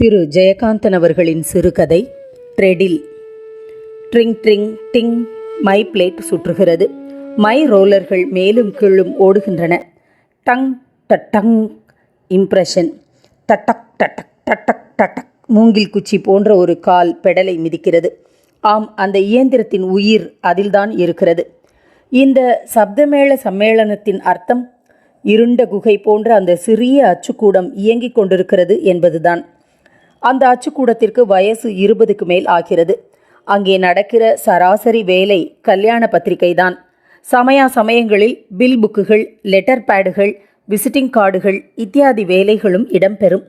திரு ஜெயகாந்தன் அவர்களின் சிறுகதை ட்ரெடில் ட்ரிங் ட்ரிங் டிங் மை பிளேட் சுற்றுகிறது. மை ரோலர்கள் மேலும் கீழும் ஓடுகின்றன. டங் டட்டங் இம்ப்ரெஷன் டட்டக் டட்டக் டட்டக் டட்டக் மூங்கில் குச்சி போன்ற ஒரு கால் பெடலை மிதிக்கிறது. ஆம் அந்த இயந்திரத்தின் உயிர் அதில்தான் இருக்கிறது. இந்த சப்தமேள சம்மேளனத்தின் அர்த்தம் இருண்ட குகை போன்ற அந்த சிறிய அச்சுக்கூடம் இயங்கிக் கொண்டிருக்கிறது என்பதுதான். அந்த அச்சுக்கூடத்திற்கு வயசு இருபதுக்கு மேல் ஆகிறது. அங்கே நடக்கிற சராசரி வேலை கல்யாண பத்திரிகை தான் சமயா சமயங்களில் பில் புக்குகள் லெட்டர் பேடுகள் விசிட்டிங் கார்டுகள் இத்தியாதி வேலைகளும் இடம்பெறும்.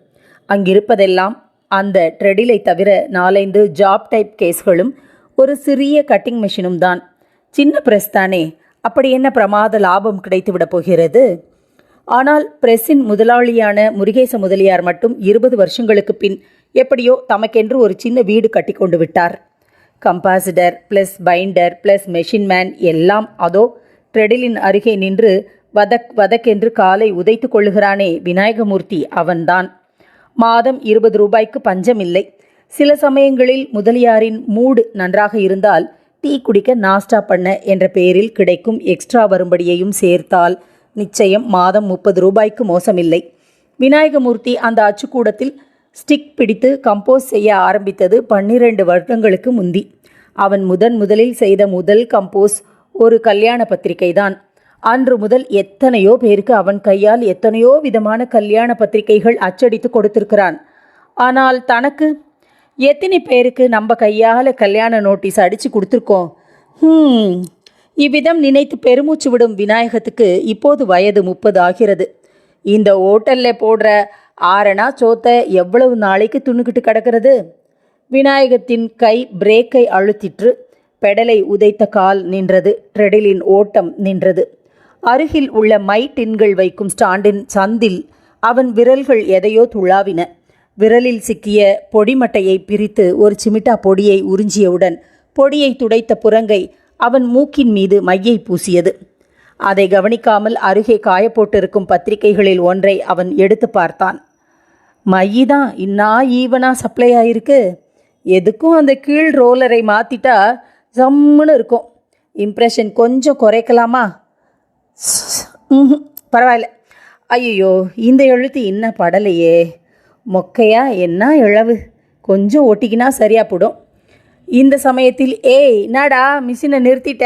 அங்கிருப்பதெல்லாம் அந்த ட்ரெடிலை தவிர நாலைந்து ஜாப் டைப் கேஸ்களும் ஒரு சிறிய கட்டிங் மெஷினும் தான் சின்ன பிரஸ் தானே அப்படி என்ன பிரமாத லாபம் கிடைத்துவிடப் போகிறது? ஆனால் பிரஸ்ஸின் முதலாளியான முருகேச முதலியார் மட்டும் இருபது வருஷங்களுக்கு பின் எப்படியோ தமக்கென்று ஒரு சின்ன வீடு கட்டி கொண்டு விட்டார். Compositor plus binder plus machine man எல்லாம் அதோ ட்ரெடிலின் அருகே நின்று வதக் வதக்கென்று காலை உதைத்து கொள்ளுகிறானே விநாயகமூர்த்தி அவன்தான். மாதம் இருபது ரூபாய்க்கு பஞ்சமில்லை. சில சமயங்களில் முதலியாரின் மூடு நன்றாக இருந்தால் டீ குடிக்க நாஸ்டா பண்ண என்ற பெயரில் கிடைக்கும் எக்ஸ்ட்ரா வரும்படியையும் சேர்த்தால் நிச்சயம் மாதம் முப்பது ரூபாய்க்கு மோசமில்லை. விநாயகமூர்த்தி அந்த அச்சுக்கூடத்தில் ஸ்டிக் பிடித்து கம்போஸ் செய்ய ஆரம்பித்தது பன்னிரண்டு வருடங்களுக்கு முந்தி. அவன் முதன் முதலில் செய்த முதல் கம்போஸ் ஒரு கல்யாண பத்திரிகை தான் அன்று முதல் எத்தனையோ பேருக்கு அவன் கையால் எத்தனையோ விதமான கல்யாண பத்திரிகைகள் அச்சடித்து கொடுத்திருக்கிறான். ஆனால் தனக்கு எத்தனை பேருக்கு நம்ம கையால் கல்யாண நோட்டீஸ் அடித்து கொடுத்துருக்கோம்? ம் இவ்விதம் நினைத்து பெருமூச்சு விடும் விநாயகத்துக்கு இப்போது வயது முப்பது ஆகிறது. இந்த ஓட்டல்ல போடுற ஆரணா சோத்தை எவ்வளவு நாளைக்கு துணுக்கிட்டு கிடக்கிறது? விநாயகத்தின் கை பிரேக்கை அழுத்திற்று. பெடலை உதைத்த கால் நின்றது. ட்ரெடிலின் ஓட்டம் நின்றது. அருகில் உள்ள மை டின்கள் வைக்கும் ஸ்டாண்டின் சந்தில் அவன் விரல்கள் எதையோ துளாவின விரலில் சிக்கிய பொடிமட்டையை பிரித்து ஒரு சிமிட்டா பொடியை உறிஞ்சியவுடன் பொடியை துடைத்த புறங்கை அவன் மூக்கின் மீது மையை பூசியது. அதை கவனிக்காமல் அருகே காயப்போட்டிருக்கும் பத்திரிகைகளில் ஒன்றை அவன் எடுத்து பார்த்தான். மையிதான் இன்னா ஈவனா சப்ளை ஆயிருக்கு? எதுக்கும் அந்த கீழ் ரோலரை மாற்றிட்டா ஜம்முன்னு இருக்கும். இம்ப்ரெஷன் கொஞ்சம் குறைக்கலாமா? பரவாயில்ல. ஐயோ இந்த எழுத்து இன்னும் படலையே. மொக்கையா என்ன இழவு? கொஞ்சம் ஒட்டிக்கினா சரியாக போடும். இந்த சமயத்தில் ஏய் நாடா மிஷினை நிறுத்திட்ட?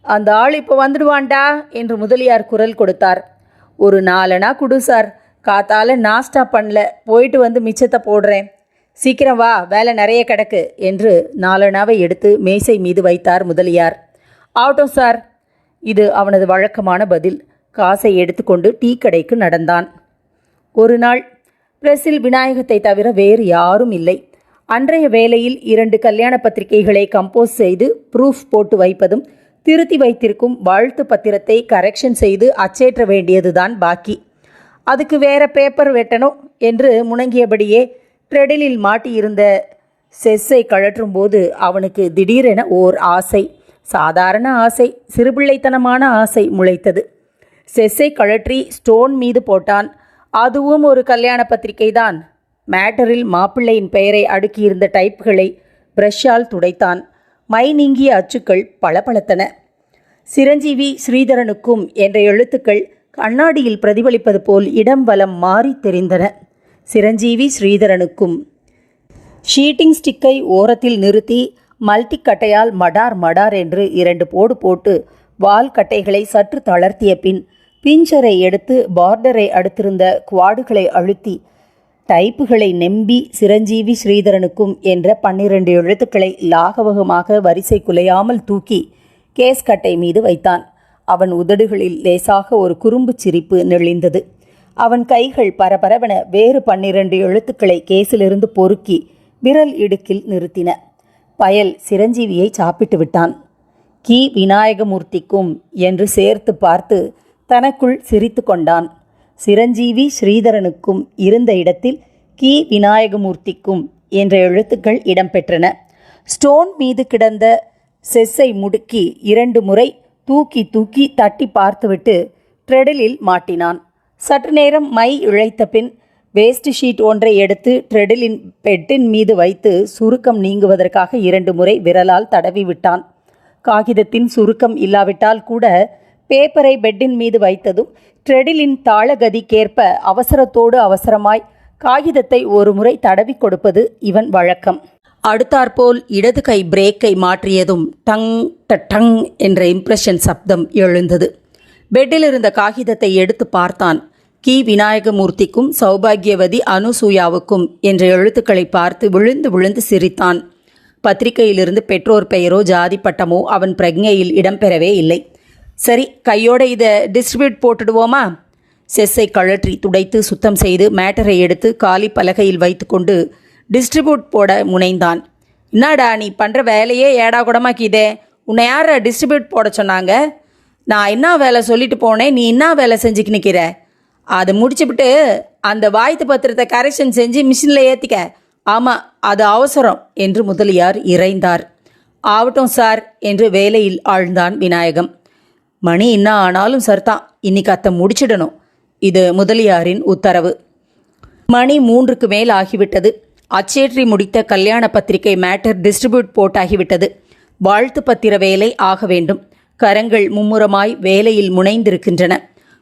அந்த ஆள் இப்போ வந்துடுவான்டா? என்று முதலியார் குரல் கொடுத்தார். ஒரு நாலனா குடு சார். காத்தால நாஸ்டா பண்ணல. போயிட்டு வந்து மிச்சத்தை போடுறேன். சீக்கிரம் வா வேலை நிறைய கிடக்கு என்று நாலனாவை எடுத்து மேசை மீது வைத்தார் முதலியார். ஆகட்டும் சார். இது அவனது வழக்கமான பதில். காசை எடுத்துக்கொண்டு டீ கடைக்கு நடந்தான். ஒரு நாள் பிரஸில் விநாயகத்தை தவிர வேறு யாரும் இல்லை. அன்றைய வேளையில் இரண்டு கல்யாண பத்திரிகைகளை கம்போஸ் செய்து ப்ரூஃப் போட்டு வைப்பதும் திருத்தி வைத்திருக்கும் வாழ்த்து பத்திரத்தை கரெக்ஷன் செய்து அச்சேற்ற வேண்டியதுதான் பாக்கி. அதுக்கு வேற பேப்பர் வெட்டணும் என்று முணங்கியபடியே ட்ரெடிலில் மாட்டியிருந்த செஸ்ஸை கழற்றும் போது அவனுக்கு திடீரென ஓர் ஆசை சாதாரண ஆசை சிறுபிள்ளைத்தனமான ஆசை முளைத்தது. செஸ்ஸை கழற்றி ஸ்டோன் மீது போட்டான். அதுவும் ஒரு கல்யாண பத்திரிகை தான் மேட்டரில் மாப்பிள்ளையின் பெயரை அடுக்கியிருந்த டைப்புகளை பிரஷ்ஷால் துடைத்தான். மை நீங்கிய அச்சுக்கள் பளபளத்தன. சிரஞ்சீவி ஸ்ரீதரனுக்கும் என்ற எழுத்துக்கள் கண்ணாடியில் பிரதிபலிப்பது போல் இடம் வலம் மாறி தெரிந்தன. சிரஞ்சீவி ஸ்ரீதரனுக்கும் ஷீட்டிங் ஸ்டிக்கை ஓரத்தில் நிறுத்தி மல்டி கட்டையால் மடார் மடார் என்று இரண்டு போடு போட்டு வால் கட்டைகளை சற்று தளர்த்திய பின் பிஞ்சரை எடுத்து பார்டரை அடுத்திருந்த குவாடுகளை அழுத்தி டைப்புகளை நெம்பி சிரஞ்சீவி ஸ்ரீதரனுக்கும் என்ற பன்னிரண்டு எழுத்துக்களை லாகவகமாக வரிசை குலையாமல் தூக்கி கேஸ் கட்டை மீது வைத்தான். அவன் உதடுகளில் லேசாக ஒரு குறும்புச் சிரிப்பு நெளிந்தது. அவன் கைகள் பரபரவென வேறு பன்னிரண்டு எழுத்துக்களை கேஸிலிருந்து பொறுக்கி விரல் இடுக்கில் நிறுத்தின. பயல் சிரஞ்சீவியை சாப்பிட்டு விட்டான். கி. விநாயகமூர்த்திக்கும் என்று சேர்த்து பார்த்து தனக்குள் சிரித்து கொண்டான். சிரஞ்சீவி ஸ்ரீதரனுக்கும் இருந்த இடத்தில் கி. விநாயகமூர்த்திக்கும் என்ற எழுத்துக்கள் இடம்பெற்றன. ஸ்டோன் மீது கிடந்த செஸ்ஸை முடுக்கி இரண்டு முறை தூக்கி தூக்கி தட்டி பார்த்துவிட்டு ட்ரெடலில் மாட்டினான். சற்று நேரம் மை இழைத்த பின் வேஸ்ட் ஷீட் ஒன்றை எடுத்து ட்ரெடிலின் பெட்டின் மீது வைத்து சுருக்கம் நீங்குவதற்காக இரண்டு முறை விரலால் தடவி விட்டான் காகிதத்தின் சுருக்கம் இல்லாவிட்டால் கூட பேப்பரை பெட்டின் மீது வைத்ததும் ட்ரெடிலின் தாளகதிக்கேற்ப அவசரத்தோடு அவசரமாய் காகிதத்தை ஒரு முறை தடவி கொடுப்பது இவன் வழக்கம். அடுத்தாற்போல் இடது கை பிரேக்கை மாற்றியதும் டங் ட டங் என்ற இம்ப்ரெஷன் சப்தம் எழுந்தது. பெட்டில் இருந்த காகிதத்தை எடுத்து பார்த்தான். கி. விநாயகமூர்த்திக்கும் சௌபாகியவதி அனுசூயாவுக்கும் என்ற எழுத்துக்களை பார்த்து விழுந்து விழுந்து சிரித்தான். பத்திரிகையிலிருந்து பெற்றோர் பெயரோ ஜாதி பட்டமோ அவன் பிரக்ஞையில் இடம்பெறவே இல்லை. சரி கையோட இதை டிஸ்ட்ரிபியூட் போட்டுடுவோமா? செஸ்ஸை கழற்றி துடைத்து சுத்தம் செய்து மேட்டரை எடுத்து காலி பலகையில் வைத்துக்கொண்டு டிஸ்ட்ரிபியூட் போட முனைந்தான். என்னடா நீ பண்ணுற வேலையே ஏடா குடமாக்கிதே உன்னை யார் டிஸ்ட்ரிபியூட் போட சொன்னாங்க? நான் என்ன வேலை சொல்லிட்டு போனேன் நீ என்ன வேலை செஞ்சுக்கு நிற்கிற அதை முடிச்சுவிட்டு அந்த வாய்த்து பத்திரத்தை கரெக்ஷன் செஞ்சு மிஷினில் ஏற்றிக்க ஆமாம் அது அவசரம் என்று முதலியார் இறைந்தார். ஆகட்டும் சார் என்று வேலையில் ஆழ்ந்தான் விநாயகம். மணி என்ன ஆனாலும் சர்தான். இன்னைக்கு அத்தை முடிச்சிடணும். இது முதலியாரின் உத்தரவு. மணி மூன்றுக்கு மேல் ஆகிவிட்டது. அச்சேற்றி முடித்த கல்யாண பத்திரிகை மேட்டர் டிஸ்ட்ரிபியூட் போட்டாகிவிட்டது வாழ்த்து பத்திர வேலை ஆக வேண்டும். கரங்கள் மும்முரமாய் வேலையில் முனைந்திருக்கின்றன.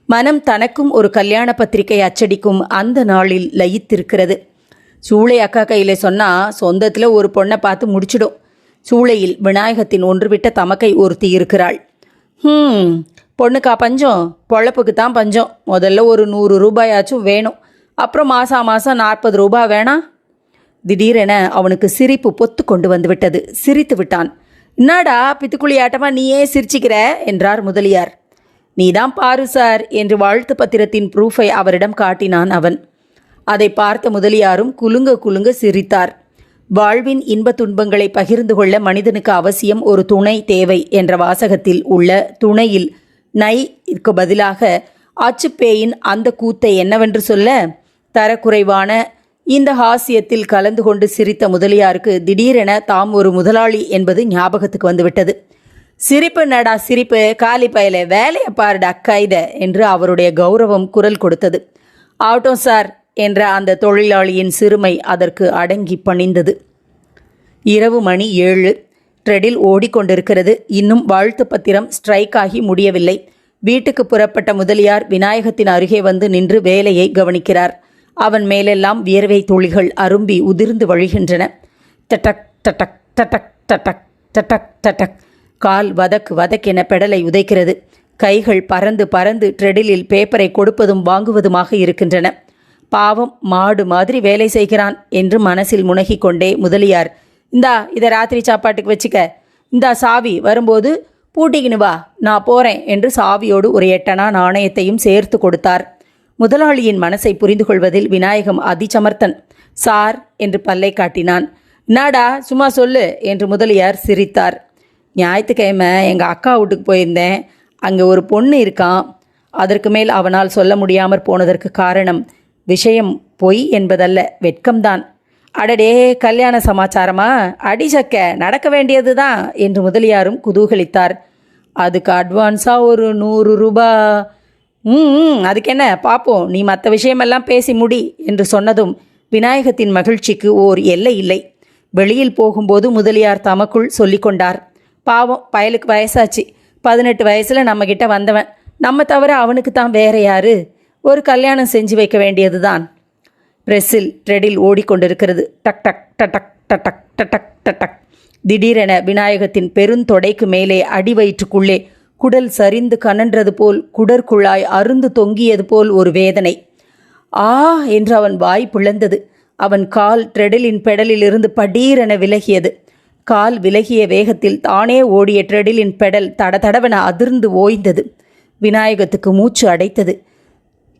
மனம் தனக்கும் ஒரு கல்யாண பத்திரிகை அச்சடிக்கும் அந்த நாளில் லயித்திருக்கிறது. சூளை அக்கா கையில் சொன்னால் சொந்தத்தில் ஒரு பொண்ணை பார்த்து முடிச்சிடும். சூளையில் விநாயகத்தின் ஒன்றுவிட்ட தமக்கை ஒருத்தி இருக்கிறாள். ம் பொண்ணுக்கா பஞ்சம் பொழப்புக்கு தான் பஞ்சம். முதல்ல ஒரு நூறு ரூபாயாச்சும் வேணும். அப்புறம் மாதம் மாதம் நாற்பது ரூபாய் வேணாம் திடீரென அவனுக்கு சிரிப்பு பொத்து கொண்டு வந்து விட்டது. சிரித்து விட்டான். என்னடா பித்துக்குளியாட்டமா நீயே சிரிச்சுக்கிற? என்றார் முதலியார். நீதான் பாரு சார் என்று வாழ்த்து பத்திரத்தின் ப்ரூஃபை அவரிடம் காட்டினான் அவன். அதை பார்த்த முதலியாரும் குலுங்க குலுங்க சிரித்தார். வாழ்வின் இன்ப துன்பங்களை பகிர்ந்து கொள்ள மனிதனுக்கு அவசியம் ஒரு துணை தேவை என்ற வாசகத்தில் உள்ள துணையில் நைக்கு பதிலாக அச்சுப்பேயின் அந்த கூத்தை என்னவென்று சொல்ல? தரக்குறைவான இந்த ஹாஸ்யத்தில் கலந்து கொண்டு சிரித்த முதலியாருக்கு திடீரென தாம் ஒரு முதலாளி என்பது ஞாபகத்துக்கு வந்துவிட்டது. சிரிப்பு நடா சிரிப்பு காலி பயல வேலையை பாருடா கைத என்று அவருடைய கௌரவம் குரல் கொடுத்தது. ஆகட்டும் சார் என்ற அந்த தொழிலாளியின் சிறுமை அதற்கு அடங்கி பணிந்தது. இரவு மணி ஏழு. ட்ரெடில் ஓடிக்கொண்டிருக்கிறது. இன்னும் வாழ்த்து பத்திரம் ஸ்ட்ரைக் ஆகி முடியவில்லை. வீட்டுக்கு புறப்பட்ட முதலியார் விநாயகத்தின் அருகே வந்து நின்று வேலையை கவனிக்கிறார். அவன் மேலெல்லாம் வியர்வை துளிகள் அரும்பி உதிர்ந்து வழிகின்றன. தட்டக் தட்டக் தட்டக் தட்டக் தட்டக் தட்டக். கால் வதக் வதக்கென பெடலை உதைக்கிறது. கைகள் பறந்து பறந்து ட்ரெடிலில் பேப்பரை கொடுப்பதும் வாங்குவதுமாக இருக்கின்றன. பாவம் மாடு மாதிரி வேலை செய்கிறான் என்று மனசில் முனகிக் கொண்டே முதலியார் இந்தா இதை ராத்திரி சாப்பாட்டுக்கு வச்சுக்க. இந்தா சாவி வரும்போது பூட்டிக்கினு வா. நான் போகிறேன் என்று சாவியோடு ஒரு எட்டனா நாணயத்தையும் சேர்த்து கொடுத்தார். முதலாளியின் மனசை புரிந்து கொள்வதில் விநாயகம் அதிசமர்த்தன் சார் என்று பல்லை காட்டினான். நாடா சும்மா சொல்லு என்று முதலியார் சிரித்தார். ஞாயிற்றுக்கிழமை எங்கள் அக்கா வீட்டுக்கு போயிருந்தேன். அங்கே ஒரு பொண்ணு இருக்கான் அதற்கு மேல் அவனால் சொல்ல முடியாமற் போனதற்கு காரணம் விஷயம் பொய் என்பதல்ல வெட்கம்தான். அடடே கல்யாண சமாச்சாரமா? அடிசக்க நடக்க வேண்டியது தான் என்று முதலியாரும் குதூகலித்தார். அதுக்கு அட்வான்ஸாக ஒரு நூறு ரூபா. ம் ம், அதுக்கு என்ன பார்ப்போம் நீ மற்ற விஷயமெல்லாம் பேசி முடி என்று சொன்னதும் விநாயகத்தின் மகிழ்ச்சிக்கு ஓர் எல்லை இல்லை. வெளியில் போகும்போது முதலியார் தமக்குள் சொல்லிக்கொண்டார் பாவம் பயலுக்கு வயசாச்சு. பதினெட்டு வயசில் நம்மக்கிட்ட வந்தவன். நம்ம தவிர அவனுக்கு தான் வேற யாரு? ஒரு கல்யாணம் செஞ்சு வைக்க வேண்டியது தான் பிரஸில் ட்ரெடில் ஓடிக்கொண்டிருக்கிறது. டக் டக் டடக் டடக் டடக் டடக். திடீரென விநாயகத்தின் பெருந்தொடைக்கு மேலே அடிவயிற்றுக்குள்ளே குடல் சரிந்து கனன்றது போல் குடற்குழாய் அருந்து தொங்கியது போல் ஒரு வேதனை. ஆ என்று அவன் வாய் பிளந்தது. அவன் கால் ட்ரெடிலின் பெடலிலிருந்து படீரென விலகியது. கால் விலகிய வேகத்தில் தானே ஓடிய ட்ரெடிலின் பெடல் தடதடவென அதிர்ந்து ஓய்ந்தது. விநாயகத்துக்கு மூச்சு அடைத்தது.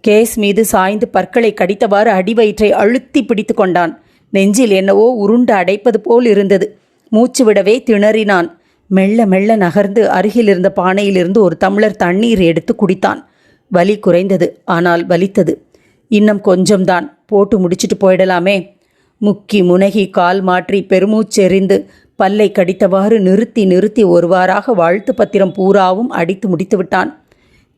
கேஸ் மீது சாய்ந்து பற்களை கடித்தவாறு அடிவயிற்றை அழுத்தி பிடித்து கொண்டான். நெஞ்சில் என்னவோ உருண்டு அடைப்பது போல் இருந்தது. மூச்சு விடவே திணறினான். மெல்ல மெல்ல நகர்ந்து அருகில் இருந்த பானையிலிருந்து ஒரு தமிழர் தண்ணீர் எடுத்து குடித்தான். வலி குறைந்தது ஆனால் வலித்தது. இன்னும் கொஞ்சம்தான் போட்டு முடிச்சிட்டு போயிடலாமே. முக்கி முனகி கால் மாற்றி பெருமூச்செறிந்து பல்லை கடித்தவாறு நிறுத்தி நிறுத்தி ஒருவாறாக வாழ்த்து பத்திரம் பூராவும் அடித்து முடித்து விட்டான்.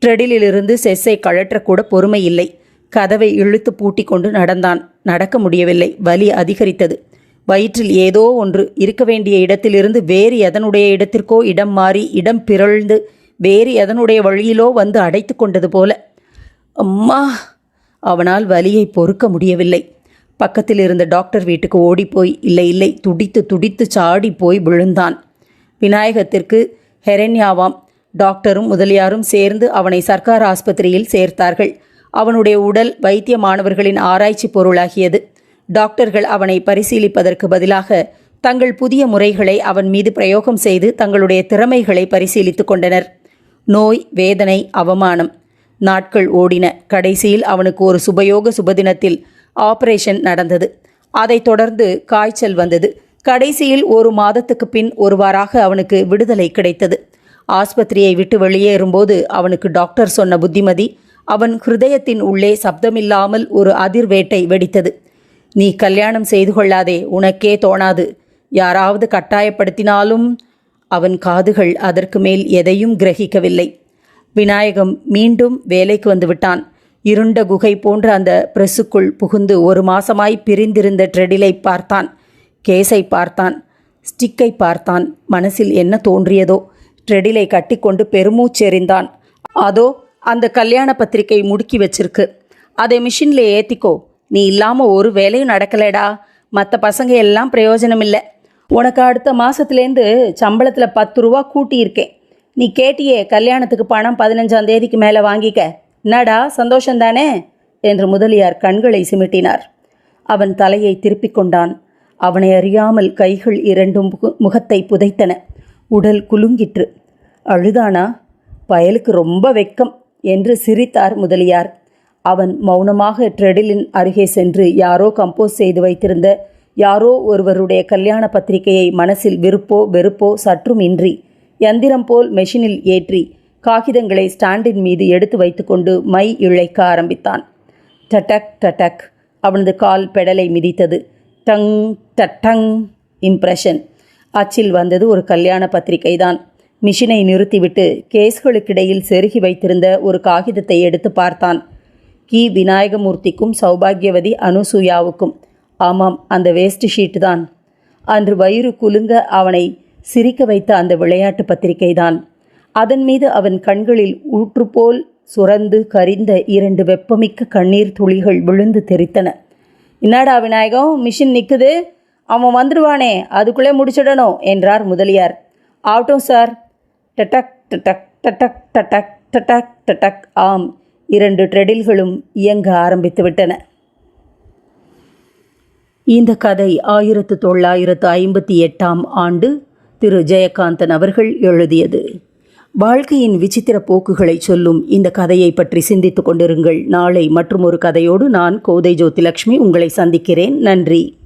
ட்ரெடிலிலிருந்து செஸ்ஸை கழற்றக்கூட பொறுமை இல்லை கதவை இழுத்து பூட்டி கொண்டு நடந்தான். நடக்க முடியவில்லை. வலி அதிகரித்தது. வயிற்றில் ஏதோ ஒன்று இருக்க வேண்டிய இடத்திலிருந்து வேறு எதனுடைய இடத்திற்கோ இடம் மாறி இடம் பிறழ்ந்து வேறு எதனுடைய வழியிலோ வந்து அடைத்து கொண்டது போல. அம்மா! அவனால் வலியை பொறுக்க முடியவில்லை. பக்கத்தில் இருந்த டாக்டர் வீட்டுக்கு ஓடிப்போய் இல்லை இல்லை துடித்து துடித்து சாடி போய் விழுந்தான். விநாயகத்திற்கு ஹெரண்யாவாம் டாக்டரும் முதலியாரும் சேர்ந்து அவனை சர்க்கார் ஆஸ்பத்திரியில் சேர்த்தார்கள். அவனுடைய உடல் வைத்திய மாணவர்களின் ஆராய்ச்சி பொருளாகியது. டாக்டர்கள் அவனை பரிசீலிப்பதற்கு பதிலாக தங்கள் புதிய முறைகளை அவன் மீது பிரயோகம் செய்து தங்களுடைய திறமைகளை பரிசீலித்துக் கொண்டனர். நோய் வேதனை அவமானம். நாட்கள் ஓடின. கடைசியில் அவனுக்கு ஒரு சுபயோக சுபதினத்தில் ஆபரேஷன் நடந்தது. அதைத் தொடர்ந்து காய்ச்சல் வந்தது. கடைசியில் ஒரு மாதத்துக்கு பின் ஒருவாறாக அவனுக்கு விடுதலை கிடைத்தது. ஆஸ்பத்திரியை விட்டு வெளியேறும்போது அவனுக்கு டாக்டர் சொன்ன புத்திமதி அவன் ஹிருதயத்தின் உள்ளே சப்தமில்லாமல் ஒரு அதிர்வேட்டை வெடித்தது. நீ கல்யாணம் செய்து கொள்ளாதே உனக்கே தோணாது. யாராவது கட்டாயப்படுத்தினாலும் அவன் காதுகள் அதற்கு மேல் எதையும் கிரகிக்கவில்லை. விநாயகம் மீண்டும் வேலைக்கு வந்து விட்டான். இருண்ட குகை போன்ற அந்த பிரஸுக்குள் புகுந்து ஒரு மாசமாய் பிரிந்திருந்த ட்ரெடிலை பார்த்தான். கேஸை பார்த்தான். ஸ்டிக்கை பார்த்தான். மனசில் என்ன தோன்றியதோ ட்ரெடிலை கட்டிக்கொண்டு பெருமூச்செறிந்தான். அதோ அந்த கல்யாண பத்திரிக்கை முடுக்கி வச்சிருக்கு. அதை மிஷினில் ஏற்றிக்கோ நீ இல்லாமல் ஒரு வேலையும் நடக்கலடா. மற்ற பசங்க எல்லாம் பிரயோஜனம் இல்லை உனக்கு அடுத்த மாதத்துலேருந்து சம்பளத்தில் பத்து ரூபா கூட்டியிருக்கேன். நீ கேட்டியே கல்யாணத்துக்கு பணம் பதினஞ்சாம் தேதிக்கு மேலே வாங்கிக்க. என்னடா சந்தோஷந்தானே என்று முதலியார் கண்களை சிமிட்டினார். அவன் தலையை திருப்பிக் கொண்டான். அவனை அறியாமல் கைகள் இரண்டும் முகத்தை புதைத்தன. உடல் குலுங்கிற்று. அழுதானா? பயலுக்கு ரொம்ப வெட்கம் என்று சிரித்தார் முதலியார். அவன் மௌனமாக ட்ரெடிலின் அருகே சென்று யாரோ கம்போஸ் செய்து வைத்திருந்த யாரோ ஒருவருடைய கல்யாண பத்திரிகையை மனசில் விருப்போ வெறுப்போ சற்றும் இன்றி யந்திரம் போல் மெஷினில் ஏற்றி காகிதங்களை ஸ்டாண்டின் மீது எடுத்து வைத்துக்கொண்டு மை இழைக்க ஆரம்பித்தான். டடக் டடக் அவனது கால் பெடலை மிதித்தது. டங் டட்டங் இம்ப்ரெஷன் அச்சில் வந்தது ஒரு கல்யாண பத்திரிகை தான் மிஷினை நிறுத்திவிட்டு கேஸ்களுக்கிடையில் செருகி வைத்திருந்த ஒரு காகிதத்தை எடுத்து பார்த்தான். கி. விநாயகமூர்த்திக்கும் சௌபாகியவதி அனுசூயாவுக்கும். ஆமாம் அந்த வேஸ்ட் ஷீட் தான் அன்று வயிறு குலுங்க அவனை சிரிக்க வைத்த அந்த விளையாட்டு பத்திரிகை தான் அதன் மீது அவன் கண்களில் ஊற்றுப்போல் சுரந்து கரிந்த இரண்டு வெப்பமிக்க கண்ணீர் துளிகள் விழுந்து தெரித்தன. என்னடா விநாயகம் மிஷின் நிற்குது அவன் வந்துடுவானே அதுக்குள்ளே முடிச்சிடணும் என்றார் முதலியார். ஆகட்டும் சார். டட்டக் டட்டக் டட்டக் டட்டக் டட்டக் டட்டக் ஆம். இரண்டு ட்ரெடில்களும் இயங்க ஆரம்பித்துவிட்டன இந்த கதை ஆயிரத்து தொள்ளாயிரத்து ஐம்பத்தி எட்டாம் ஆண்டு திரு. ஜெயகாந்தன் அவர்கள் எழுதியது. வாழ்க்கையின் விசித்திர போக்குகளை சொல்லும் இந்த கதையை பற்றி சிந்தித்துக் கொண்டிருங்கள். நாளை மற்றும் ஒரு கதையோடு நான் கோதை ஜோதிலட்சுமி உங்களை சந்திக்கிறேன். நன்றி.